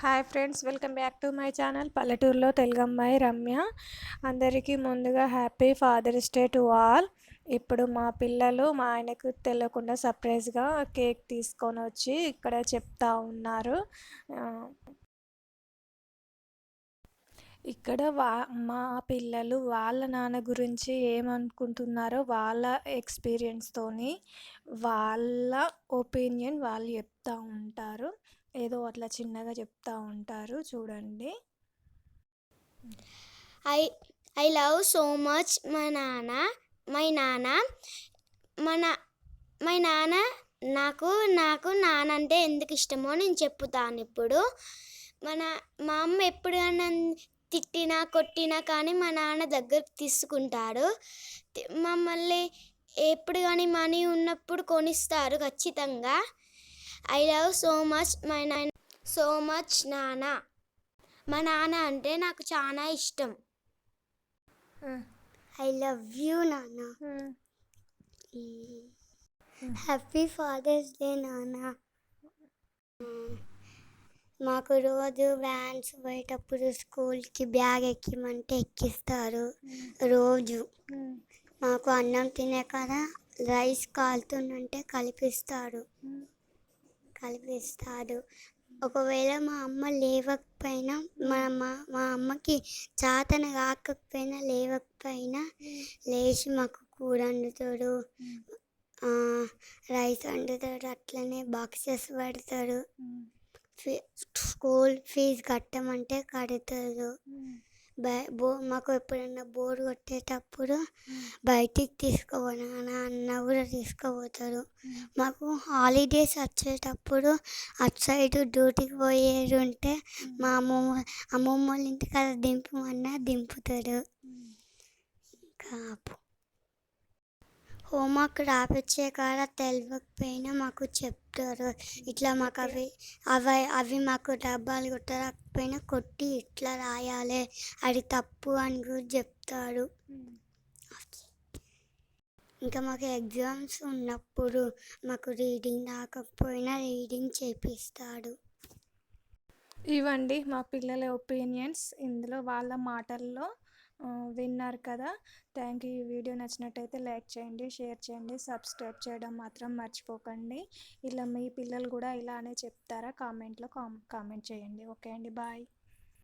Hi friends welcome back to my channel పల్లెటూరులో తెలుగమ్మాయి రమ్య. అందరికీ ముందుగా happy father's day to all. ఇప్పుడు మా పిల్లలు మా ఆయనకు తెలియకుండా సర్ప్రైజ్గా కేక్ తీసుకొని వచ్చి ఇక్కడ చెప్తా ఉన్నారు. ఇక్కడ వా మా పిల్లలు వాళ్ళ నాన్న గురించి ఏమనుకుంటున్నారో వాళ్ళ ఎక్స్పీరియన్స్తోని వాళ్ళ ఒపీనియన్ వాళ్ళు చెప్తూ ఉంటారు. ఏదో అట్లా చిన్నగా చెప్తూ ఉంటారు. చూడండి. I I love so much మా నాన్న మై నాన్న. మన మై నాన్న నాకు నాకు నాన్న అంటే ఎందుకు ఇష్టమో నేను చెప్తాను ఇప్పుడు. మన మా అమ్మ ఎప్పుడు తిట్టినా కొట్టినా కానీ మా నాన్న దగ్గరకు తీసుకుంటాడు. మమ్మల్ని ఎప్పుడు కానీ మనీ ఉన్నప్పుడు కొనిస్తారు ఖచ్చితంగా. I love so much my నాన్న సో మచ్ నాన్న మా నాన్న అంటే నాకు చాలా ఇష్టం. ఐ లవ్ యూ నాన్న హ్యాపీ ఫాదర్స్ డే నాన్న మాకు రోజు వ్యాన్స్ పోయేటప్పుడు స్కూల్కి బ్యాగ్ ఎక్కిమంటే ఎక్కిస్తారు. రోజు. మాకు అన్నం తినే కదా రైస్ కాలుతుందంటే కలిపిస్తాడు కలిపిస్తాడు ఒకవేళ మా అమ్మ లేవకపోయినా మా మా మా అమ్మకి చాతన కాకపోయినా లేవకపోయినా లేచి మాకు కూర వండుతాడు రైస్ వండుతాడు అట్లనే బాక్సెస్ పెడతాడు స్కూల్ ఫీజు కట్టమంటే కడతారు. బై బో మాకు ఎప్పుడైనా బోర్ కొట్టేటప్పుడు బయటికి తీసుకుపోనా అన్న కూడా తీసుకుపోతారు. మాకు హాలిడేస్ వచ్చేటప్పుడు అటు సైడ్ డ్యూటీకి పోయేది ఉంటే మా అమ్మమ్మ అమ్మమ్మ వాళ్ళ ఇంటికాడ దింపమన్నా దింపుతారు. ఇంకా హోంవర్క్ రాపిచ్చే కాడ తెలియకపోయినా మాకు చెప్తారు. ఇట్లా మాకు అవి అవి అవి మాకు డబ్బాలు కొట్టరాకపోయినా కొట్టి ఇట్లా రాయాలి. అది తప్పు అని కూడా చెప్తాడు ఇంకా మాకు ఎగ్జామ్స్ ఉన్నప్పుడు మాకు రీడింగ్ రాకపోయినా రీడింగ్ చేపిస్తాడు. ఇవండి మా పిల్లల ఒపీనియన్స్. ఇందులో వాళ్ళ మాటల్లో విన్నారు కదా. థ్యాంక్ యూ ఈ వీడియో నచ్చినట్టయితే లైక్ చేయండి షేర్ చేయండి సబ్స్క్రైబ్ చేయడం మాత్రం మర్చిపోకండి. ఇలా మీ పిల్లలు కూడా ఇలానే చెప్తారా? కామెంట్లో కామెంట్ చేయండి. ఓకే అండి. బాయ్.